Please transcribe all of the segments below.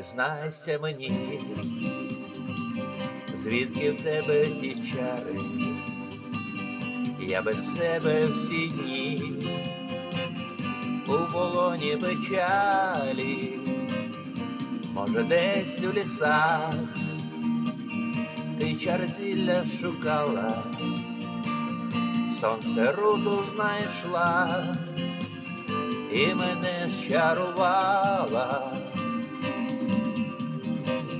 Признайся мені, звідки в тебе ті чари, я без тебе всі дні у полоні печалі, може, десь у лісах ти чар зілля шукала, сонце руту знайшла і мене щарувала.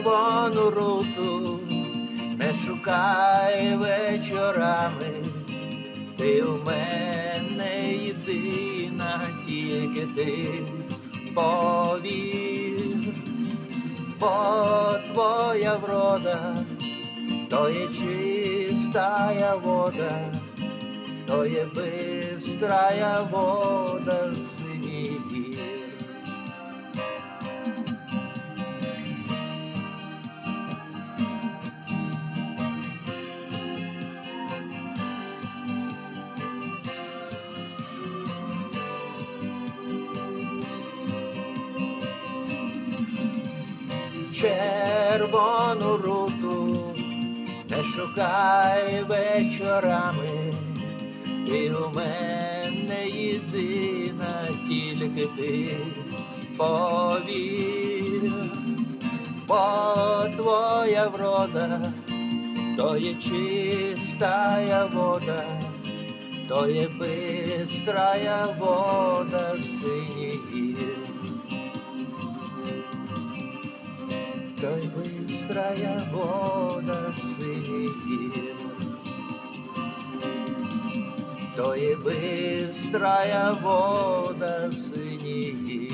червону руту. Не шукай вечорами, ти у мене єдина, тільки ти. Повір, бо твоя врода, то є чистая вода, то є бистрая вода синіх червону руту. Не шукай вечорами, ти у мене єдина, тільки ти. Повір, бо твоя врода, то є чистая вода, то є бистрая вода быстрая вода синіх. То и быстрая вода гір.